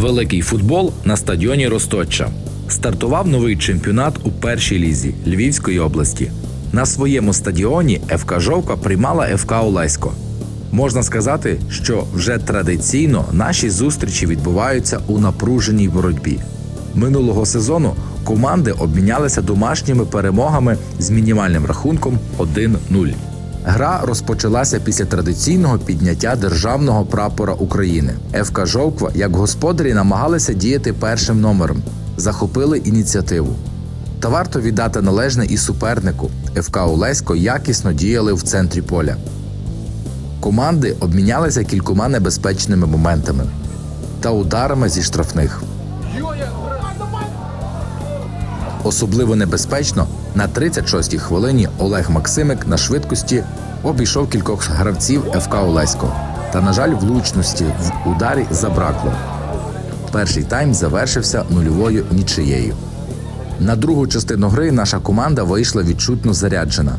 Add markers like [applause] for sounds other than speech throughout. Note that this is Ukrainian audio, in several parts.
Великий футбол на стадіоні Росточча. Стартував новий чемпіонат у першій лізі Львівської області. На своєму стадіоні ФК Жовка приймала ФК Олесько. Можна сказати, що вже традиційно наші зустрічі відбуваються у напруженій боротьбі. Минулого сезону команди обмінялися домашніми перемогами з мінімальним рахунком 1-0. Гра розпочалася після традиційного підняття державного прапора України. ФК Жовква, як господарі, намагалися діяти першим номером, захопили ініціативу. Та варто віддати належне і супернику. ФК Олесько якісно діяли в центрі поля. Команди обмінялися кількома небезпечними моментами та ударами зі штрафних. Особливо небезпечно на 36-й хвилині Олег Максимик на швидкості обійшов кількох гравців ФК Олесько. Та, на жаль, влучності в ударі забракло. Перший тайм завершився нульовою нічиєю. На другу частину гри наша команда вийшла відчутно заряджена.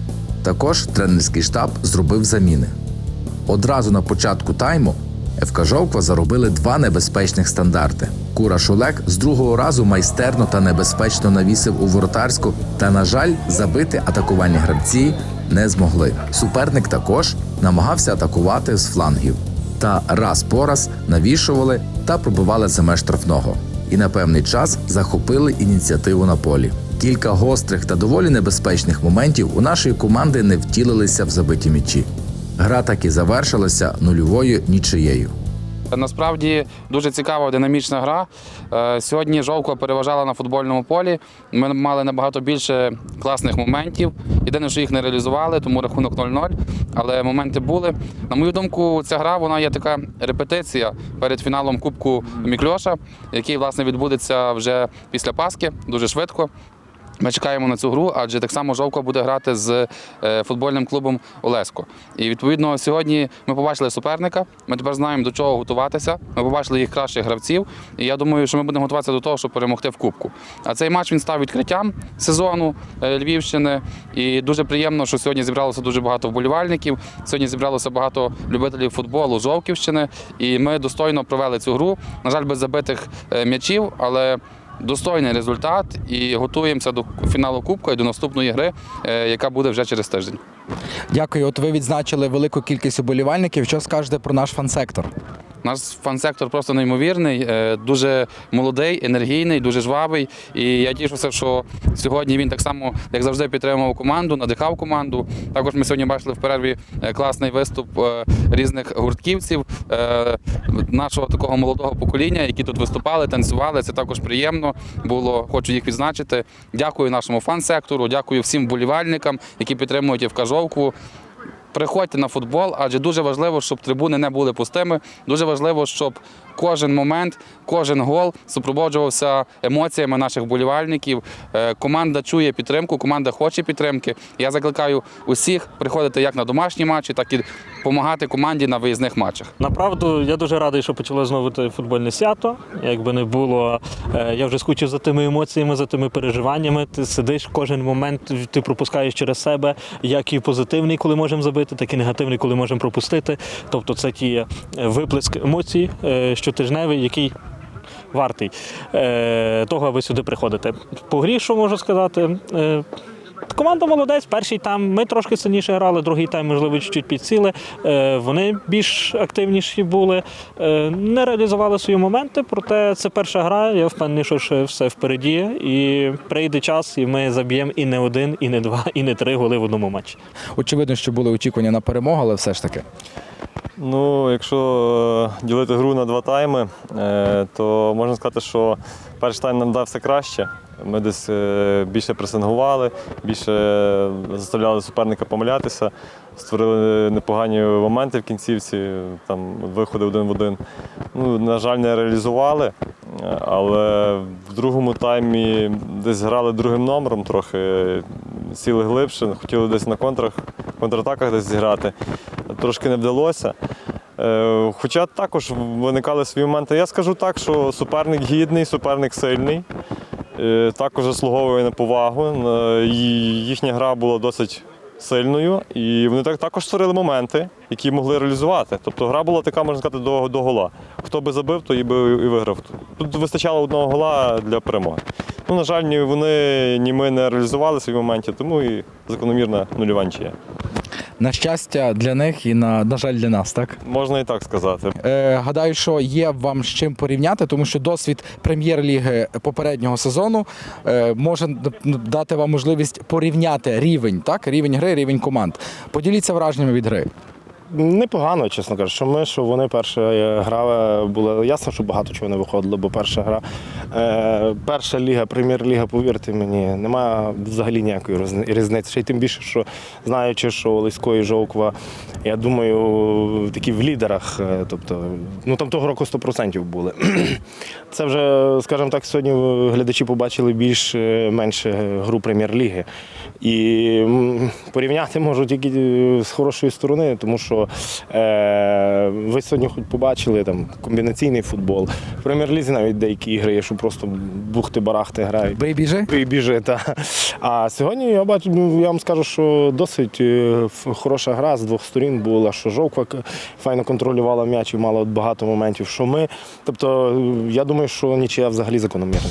Також тренерський штаб зробив заміни. Одразу на початку тайму ФК Жовква заробили два небезпечних стандарти. Кураш Олег з другого разу майстерно та небезпечно навісив у воротарську, та, на жаль, забити атакувальні гравці не змогли. Суперник також намагався атакувати з флангів. Та раз по раз навішували та пробивали за меж штрафного. І на певний час захопили ініціативу на полі. Кілька гострих та доволі небезпечних моментів у нашої команди не втілилися в забиті м'ячі. Гра так і завершилася нульовою нічиєю. Насправді дуже цікава динамічна гра. Е, Сьогодні Жовква переважала на футбольному полі. Ми мали набагато більше класних моментів. Єдине, що їх не реалізували, тому рахунок 0-0. Але моменти були. На мою думку, ця гра вона є така репетиція перед фіналом Кубку Мікльоша, який власне відбудеться вже після Пасхи, дуже швидко. Ми чекаємо на цю гру, адже так само Жовко буде грати з е, футбольним клубом Олеско. І відповідно сьогодні ми побачили суперника. Ми тепер знаємо до чого готуватися. Ми побачили їх кращих гравців. І я думаю, що ми будемо готуватися до того, щоб перемогти в Кубку. А цей матч він став відкриттям сезону е, Львівщини. І дуже приємно, що сьогодні зібралося дуже багато вболівальників. Сьогодні зібралося багато любителів футболу Жовківщини. І ми достойно провели цю гру. На жаль, без забитих е, м'ячів, але достойний результат і готуємося до фіналу Кубка і до наступної гри, е, яка буде вже через тиждень. Дякую. От ви відзначили велику кількість уболівальників. Що скажете про наш фан-сектор? Наш фан-сектор просто неймовірний, е, дуже молодий, енергійний, дуже жвавий. І я тішуся, що сьогодні він так само, як завжди, підтримував команду, надихав команду. Також ми сьогодні бачили в перерві е, класний виступ е, різних гуртківців нашого такого молодого покоління, які тут виступали, танцювали. Це також приємно було. Хочу їх відзначити. Дякую нашому фан-сектору, дякую всім вболівальникам, які підтримують Євкажовку. Приходьте на футбол, адже дуже важливо, щоб трибуни не були пустими. Дуже важливо, щоб кожен момент, кожен гол супроводжувався емоціями наших вболівальників. Е, Команда чує підтримку, команда хоче підтримки. Я закликаю усіх приходити як на домашні матчі, так і допомагати команді на виїзних матчах. Направду, я дуже радий, що почало знову футбольне свято. Якби не було, е, я вже скучив за тими емоціями, за тими переживаннями. Ти сидиш кожен момент, ти пропускаєш через себе, як і позитивний, коли можемо забити, так і негативний, коли можемо пропустити. Тобто це ті е, виплеск емоцій е, щотижневий, який. Вартий того, аби сюди приходити. По грі, що можу сказати? Команда молодець, перший там ми трошки сильніше грали, другий тайм, можливо, чуть-чуть підсіли. Е, вони більш активніші були, е, не реалізували свої моменти, проте це перша гра. Я впевнений, що ще все впереді. І прийде час, і ми заб'ємо і не один, і не два, і не три голи в одному матчі. Очевидно, що були очікування на перемогу, але все ж таки. Ну, якщо е, ділити гру на два тайми, то можна сказати, що перший тайм нам дався краще. Ми десь е, більше пресингували, більше заставляли суперника помилятися, створили непогані моменти в кінцівці, там виходи один в один. Ну, на жаль, не реалізували, але в другому таймі десь грали другим номером трохи, сіли глибше, хотіли десь на контрах, контратаках десь зіграти. Трошки не вдалося. Е, Хоча також виникали свої моменти. Я скажу так, що суперник гідний, суперник сильний, також заслуговує на повагу. Е, Їхня гра була досить сильною, і вони так також створили моменти. які могли реалізувати. Тобто гра була така, можна сказати, до, до гола. Хто би забив, то і би і виграв. Тут вистачало одного гола для перемоги. Ну, на жаль, ні вони, ні ми не реалізували свої моменти, тому і закономірна нульова нічия. На щастя для них і на, на жаль для нас, так? Можна і так сказати. Е, гадаю, що є вам з чим порівняти, тому що досвід прем'єр-ліги попереднього сезону е, може дати вам можливість порівняти рівень, так? Рівень гри, рівень команд. Поділіться враженнями від гри. Непогано, чесно кажучи, що ми, що вони перша е, гра було ясно, що багато чого не виходило, бо перша гра, перша ліга, прем'єр-ліга, повірте мені, немає взагалі ніякої різниці. Ще й тим більше, що знаючи, що Лисько і Жовква, я думаю, такі в лідерах, е, тобто, ну там того року 100% були. [clears throat] Це вже, скажімо так, сьогодні глядачі побачили більш-менше гру прем'єр-ліги. І порівняти можу тільки е, з хорошої сторони, тому що е, ви сьогодні хоч побачили там комбінаційний футбол. В прем'єр-лізі навіть деякі ігри є, що просто бухти-барахти грають. Бей біжи. І біжи, та. А сьогодні я бачу, ну, я вам скажу, що досить е, хороша гра з двох сторін була, що Жовква файно контролювала м'яч і мала багато моментів, що ми. Тобто, я думаю, що нічия взагалі закономірна.